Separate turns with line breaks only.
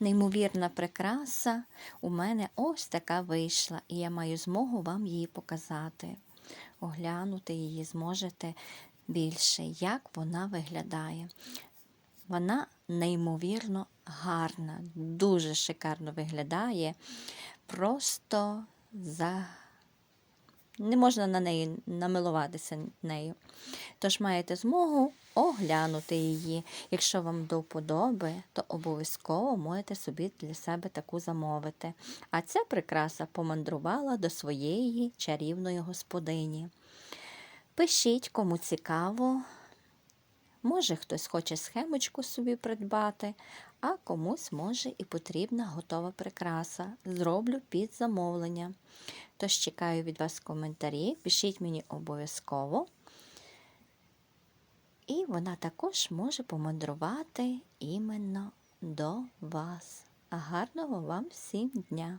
неймовірна прикраса у мене ось така вийшла, і я маю змогу вам її показати. Оглянути її зможете більше, як вона виглядає. Вона неймовірно гарна, дуже шикарно виглядає. Просто за... не можна на неї намилуватися нею. Тож маєте змогу оглянути її. Якщо вам до вподоби, то обов'язково можете собі для себе таку замовити. А ця прикраса помандрувала до своєї чарівної господині. Пишіть, кому цікаво. Може, хтось хоче схемочку собі придбати, а комусь може і потрібна готова прикраса. Зроблю під замовлення. Тож чекаю від вас коментарі, пишіть мені обов'язково. І вона також може помандрувати іменно до вас. Гарного вам всім дня!